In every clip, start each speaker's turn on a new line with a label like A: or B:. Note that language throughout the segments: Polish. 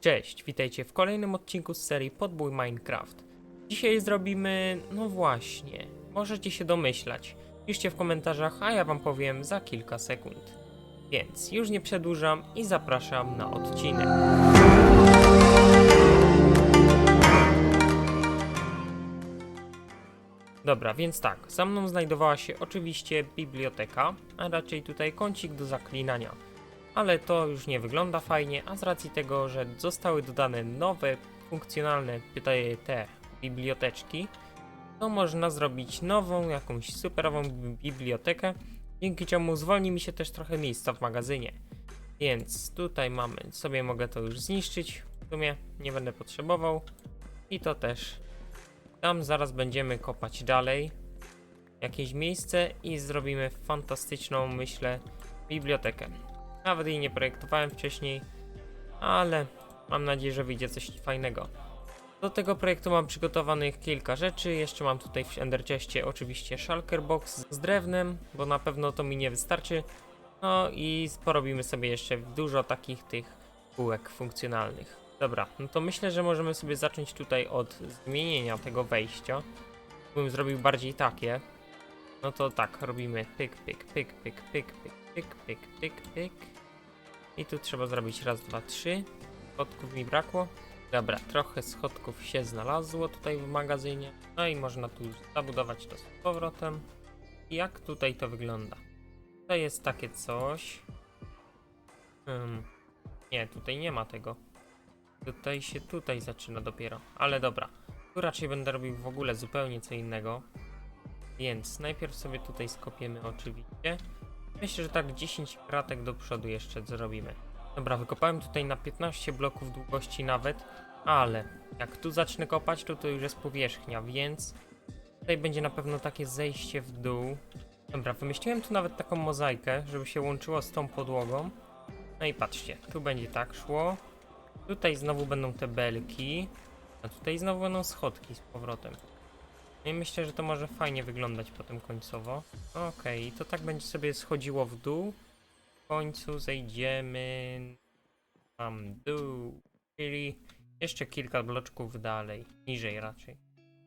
A: Cześć, witajcie w kolejnym odcinku z serii Podbój Minecraft. Dzisiaj zrobimy, no właśnie, możecie się domyślać. Piszcie w komentarzach, a ja wam powiem za kilka sekund. Więc już nie przedłużam i zapraszam na odcinek. Dobra, więc tak, za mną znajdowała się oczywiście biblioteka, a raczej tutaj kącik do zaklinania. Ale to już nie wygląda fajnie, a z racji tego, że zostały dodane nowe, funkcjonalne pytaje te biblioteczki, to można zrobić nową, jakąś superową bi- bibliotekę, dzięki czemu zwolni mi się też trochę miejsca w magazynie. Więc tutaj mamy, sobie mogę to już zniszczyć, w sumie nie będę potrzebował. I to też. Tam zaraz będziemy kopać dalej jakieś miejsce i zrobimy fantastyczną, myślę, bibliotekę. Nawet jej nie projektowałem wcześniej, ale mam nadzieję, że wyjdzie coś fajnego. Do tego projektu mam przygotowanych kilka rzeczy. Jeszcze mam tutaj w Enderchestie oczywiście shulker box z drewnem, bo na pewno to mi nie wystarczy. No i porobimy sobie jeszcze dużo takich tych półek funkcjonalnych. Dobra, no to myślę, że możemy sobie zacząć tutaj od zmienienia tego wejścia. Bym zrobił bardziej takie. No to tak, robimy pyk, pyk, pyk, pyk, pyk, pyk, pyk, pyk, pyk, pyk. I tu trzeba zrobić raz, dwa, trzy. Schodków mi brakło. Dobra, trochę schodków się znalazło tutaj w magazynie. No i można tu zabudować to z powrotem. Jak tutaj to wygląda? To jest takie coś. Hmm. Nie, tutaj nie ma tego. Tutaj się tutaj zaczyna dopiero. Ale dobra. Tu raczej będę robił w ogóle zupełnie co innego. Więc najpierw sobie tutaj skopiemy oczywiście. Myślę, że tak 10 kratek do przodu jeszcze zrobimy. Dobra, wykopałem tutaj na 15 bloków długości nawet, ale jak tu zacznę kopać, to to już jest powierzchnia, więc tutaj będzie na pewno takie zejście w dół. Dobra, wymyśliłem tu nawet taką mozaikę, żeby się łączyło z tą podłogą. No i patrzcie, tu będzie tak szło. Tutaj znowu będą te belki, a tutaj znowu będą schodki z powrotem. I myślę, że to może fajnie wyglądać potem końcowo. Okej, i to tak będzie sobie schodziło w dół. W końcu zejdziemy tam dół, czyli jeszcze kilka bloczków dalej, niżej raczej.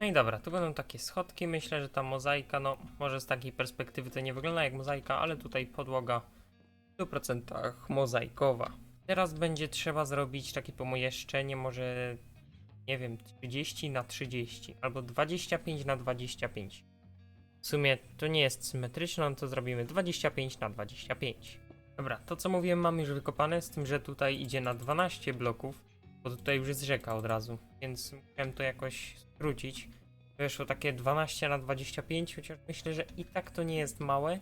A: No i dobra, tu będą takie schodki. Myślę, że ta mozaika, no może z takiej perspektywy to nie wygląda jak mozaika, ale tutaj podłoga w 100% mozaikowa. Teraz będzie trzeba zrobić takie pomomieszczenie, może nie wiem, 30 na 30 albo 25 na 25. W sumie to nie jest symetryczne, no to zrobimy 25 na 25. Dobra, to co mówiłem mam już wykopane, z tym, że tutaj idzie na 12 bloków, bo tutaj już jest rzeka od razu, więc musiałem to jakoś skrócić. Wyszło takie 12 na 25, chociaż myślę, że i tak to nie jest małe,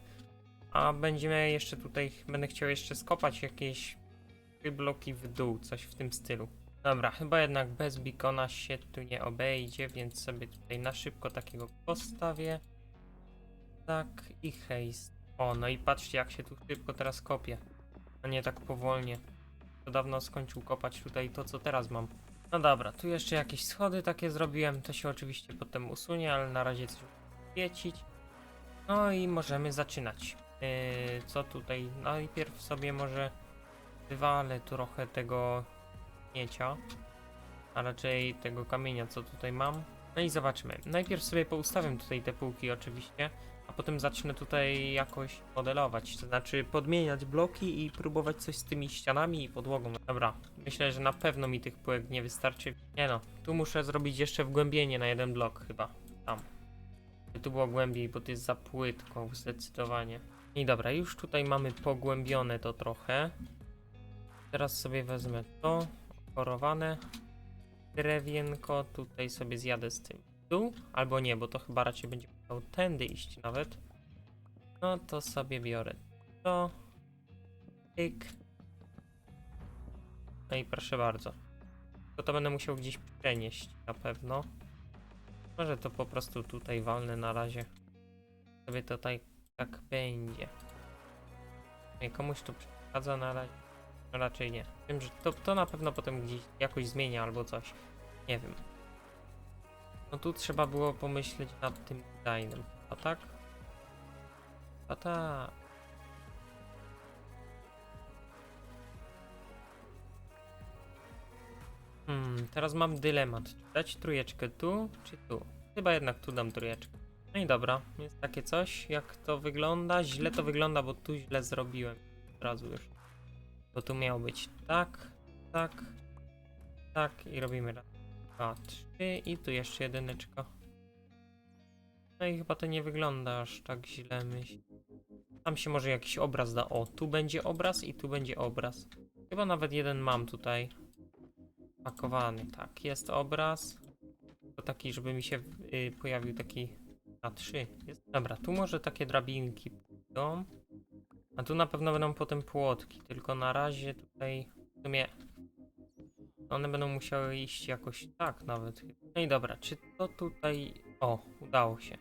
A: a będziemy jeszcze tutaj, będę chciał jeszcze skopać jakieś bloki w dół, coś w tym stylu. Dobra, chyba jednak bez bikona się tu nie obejdzie, więc sobie tutaj na szybko takiego postawię. Tak i hejst. O, no i patrzcie jak się tu szybko teraz kopie. A nie tak powolnie. To dawno skończył kopać tutaj to, co teraz mam. No dobra, tu jeszcze jakieś schody takie zrobiłem. To się oczywiście potem usunie, ale na razie coś świecić. No i możemy zaczynać. Yy, co tutaj? Najpierw sobie może wywalę trochę tego miecia, a raczej tego kamienia, co tutaj mam. No i zobaczymy. Najpierw sobie poustawiam tutaj te półki oczywiście, a potem zacznę tutaj jakoś modelować, to znaczy podmieniać bloki i próbować coś z tymi ścianami i podłogą. Dobra, myślę, że na pewno mi tych półek nie wystarczy. Nie no, tu muszę zrobić jeszcze wgłębienie na jeden blok chyba, tam. By tu było głębiej, bo to jest za płytko zdecydowanie. I dobra, już tutaj mamy pogłębione to trochę. Teraz sobie wezmę to, korowane drewienko, tutaj sobie zjadę z tym w dół, albo nie, bo to chyba raczej będzie musiał tędy iść nawet. No to sobie biorę to, tyk. No i proszę bardzo. To to będę musiał gdzieś przenieść na pewno. Może to po prostu tutaj walnę na razie. Sobie to tak, będzie. Nie, komuś to przeszkadza na razie. No Raczej nie. Wiem, że to, to na pewno potem gdzieś jakoś zmienia albo coś. Nie wiem. No tu trzeba było pomyśleć nad tym designem. A tak? A tak. teraz mam dylemat. Czy dać trójeczkę tu, czy tu? Chyba jednak tu dam trójeczkę. No i dobra, jest takie coś. Jak to wygląda? Źle to wygląda, bo tu źle zrobiłem. Od razu już. Bo tu miało być tak, tak, tak i robimy raz, dwa, trzy i tu jeszcze jedyneczka. No i chyba to nie wygląda aż tak źle, myślę. Tam się może jakiś obraz da. O, tu będzie obraz i tu będzie obraz. Chyba nawet jeden mam tutaj. Pakowany, tak. Jest obraz. To taki, żeby mi się y, pojawił taki na trzy. Jest. Dobra, tu może takie drabinki pójdą. A tu na pewno będą potem płotki. Tylko na razie tutaj w sumie one będą musiały iść jakoś tak nawet. No i dobra, czy to tutaj... O, udało się.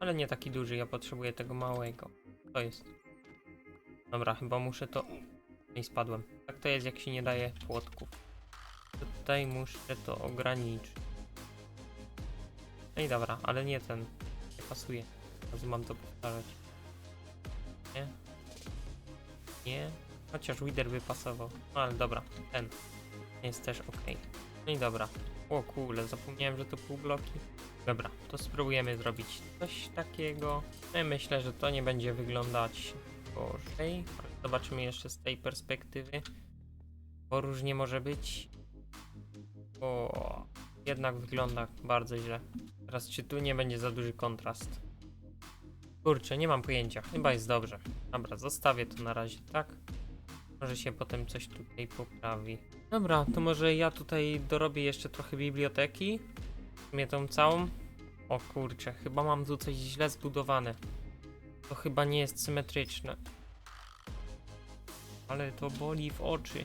A: Ale nie taki duży, ja potrzebuję tego małego. To jest. Dobra, chyba muszę to... I spadłem. Tak to jest, jak się nie daje płotków. Tutaj muszę to ograniczyć. No i dobra, ale nie ten. Nie pasuje. Teraz mam to powtarzać. Nie. Nie. Chociaż Wither by pasował. No ale dobra, ten jest też ok. No i dobra. O kule, zapomniałem, że to pół bloki. Dobra, to spróbujemy zrobić coś takiego. No myślę, że to nie będzie wyglądać gorzej. Zobaczymy jeszcze z tej perspektywy. Bo różnie może być. O, jednak wygląda bardzo źle. Teraz czy tu nie będzie za duży kontrast? Kurczę, nie mam pojęcia. Chyba jest dobrze. Dobra, zostawię to na razie tak. Może się potem coś tutaj poprawi. Dobra, to może ja tutaj dorobię jeszcze trochę biblioteki. Sumie tą całą. O kurczę, chyba mam tu coś źle zbudowane. To chyba nie jest symetryczne. Ale to boli w oczy.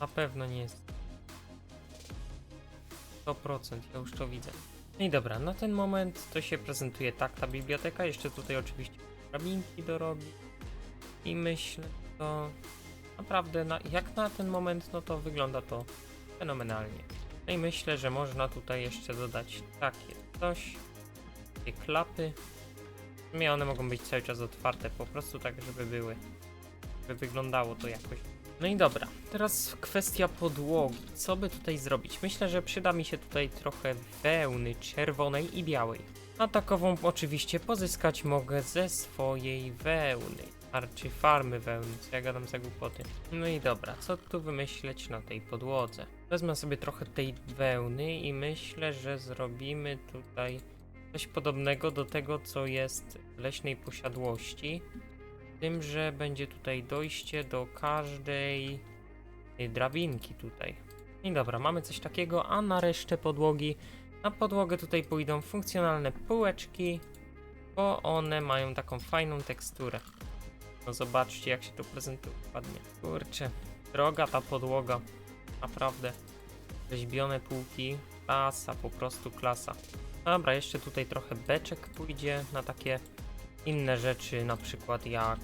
A: Na pewno nie jest. 100%, ja już to widzę. No i dobra, na ten moment to się prezentuje tak ta biblioteka. Jeszcze tutaj oczywiście drabinki dorobi. I myślę, to naprawdę na, jak na ten moment, no to wygląda to fenomenalnie. No i myślę, że można tutaj jeszcze dodać takie coś, takie klapy. W sumie one mogą być cały czas otwarte, po prostu tak, żeby były, żeby wyglądało to jakoś. No i dobra, teraz kwestia podłogi. Co by tutaj zrobić? Myślę, że przyda mi się tutaj trochę wełny czerwonej i białej. A takową oczywiście pozyskać mogę ze swojej wełny. Arczy farmy wełny, co ja gadam za głupoty. No i dobra, co tu wymyśleć na tej podłodze? Wezmę sobie trochę tej wełny i myślę, że zrobimy tutaj coś podobnego do tego, co jest w leśnej posiadłości. Tym, że będzie tutaj dojście do każdej y, drabinki tutaj. I dobra, mamy coś takiego, a na resztę podłogi, na podłogę tutaj pójdą funkcjonalne półeczki, bo one mają taką fajną teksturę. No zobaczcie jak się to prezentuje ładnie. Kurczę, droga ta podłoga. Naprawdę. Rzeźbione półki. Klasa, po prostu klasa. Dobra, jeszcze tutaj trochę beczek pójdzie na takie inne rzeczy, na przykład jak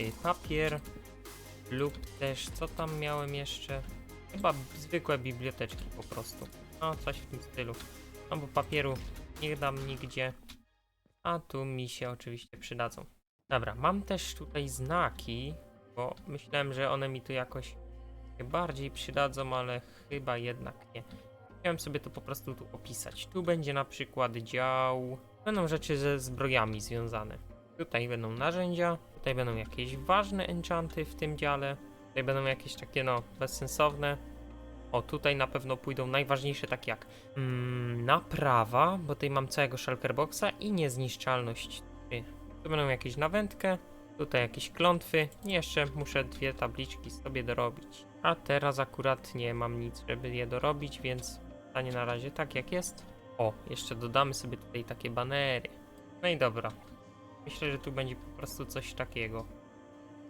A: y, papier lub też co tam miałem jeszcze? Chyba zwykłe biblioteczki po prostu. No, coś w tym stylu. No bo papieru nie dam nigdzie, a tu mi się oczywiście przydadzą. Dobra, mam też tutaj znaki, bo myślałem, że one mi tu jakoś bardziej przydadzą, ale chyba jednak nie. Chciałem sobie to po prostu tu opisać. Tu będzie na przykład dział. Będą rzeczy ze zbrojami związane. Tutaj będą narzędzia, tutaj będą jakieś ważne enchanty w tym dziale. Tutaj będą jakieś takie no bezsensowne. O, tutaj na pewno pójdą najważniejsze takie jak mm, naprawa, bo tutaj mam całego shulkerboxa i niezniszczalność 3. Tu będą jakieś na wędkę, tutaj jakieś klątwy. I Jeszcze muszę dwie tabliczki sobie dorobić. A teraz akurat nie mam nic, żeby je dorobić, więc stanie na razie tak jak jest. O, jeszcze dodamy sobie tutaj takie banery. No i dobra. Myślę, że tu będzie po prostu coś takiego.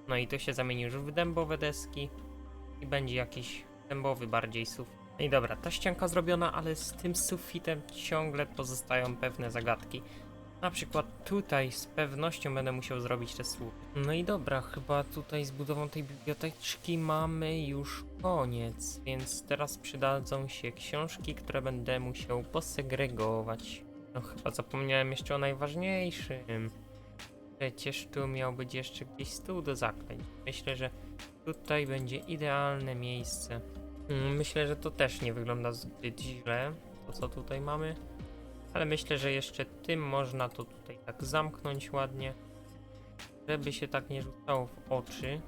A: No i to się zamieni już w dębowe deski i będzie jakiś dębowy bardziej sufit. No i dobra, ta ścianka zrobiona, ale z tym sufitem ciągle pozostają pewne zagadki. Na przykład tutaj z pewnością będę musiał zrobić te słupy. No i dobra, chyba tutaj z budową tej biblioteczki mamy już koniec, więc teraz przydadzą się książki, które będę musiał posegregować. No chyba zapomniałem jeszcze o najważniejszym. Przecież tu miał być jeszcze gdzieś stół do zaklęć. Myślę, że tutaj będzie idealne miejsce. Mm, Myślę, że to też nie wygląda zbyt źle, to co tutaj mamy. Ale myślę, że jeszcze tym można to tutaj tak zamknąć ładnie, żeby się tak nie rzucało w oczy.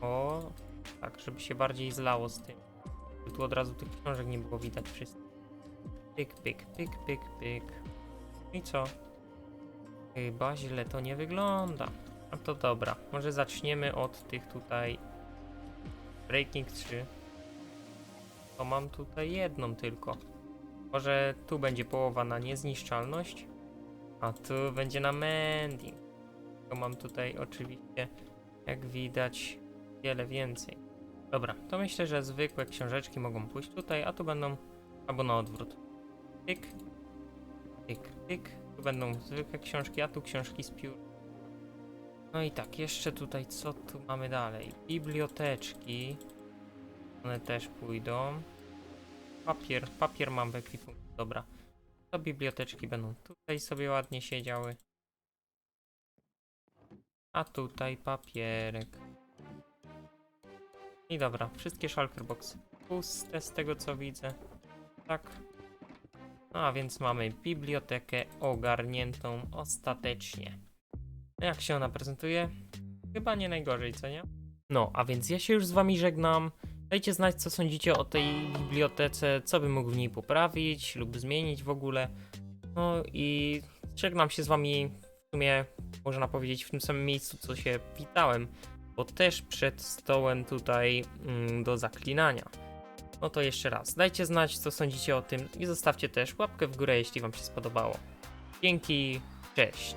A: O, tak, żeby się bardziej zlało z tym. Tu od razu tych książek nie było widać wszystkich. Pyk, pyk, pyk, pyk, pyk. I co? Chyba źle to nie wygląda. A to dobra, może zaczniemy od tych tutaj Breaking 3. To mam tutaj jedną tylko. Może tu będzie połowa na niezniszczalność, a tu będzie na mending. To mam tutaj oczywiście, jak widać, wiele więcej. Dobra, to myślę, że zwykłe książeczki mogą pójść tutaj, a tu będą albo na odwrót. Pyk, pyk, pyk. Będą zwykłe książki, a tu książki z piór. No i tak, jeszcze tutaj co tu mamy dalej? Biblioteczki. One też pójdą. Papier, papier mam w ekwipunku, dobra. To biblioteczki będą tutaj sobie ładnie siedziały. A tutaj papierek. I dobra, wszystkie shulker boxy puste z tego co widzę. Tak. No a więc mamy bibliotekę ogarniętą ostatecznie. Jak się ona prezentuje? Chyba nie najgorzej, co nie? No, a więc ja się już z wami żegnam. Dajcie znać, co sądzicie o tej bibliotece, co bym mógł w niej poprawić lub zmienić w ogóle. No i żegnam się z wami w sumie, można powiedzieć, w tym samym miejscu, co się witałem, bo też przed stołem tutaj mm, do zaklinania. No to jeszcze raz, dajcie znać co sądzicie o tym i zostawcie też łapkę w górę, jeśli Wam się spodobało. Dzięki, cześć!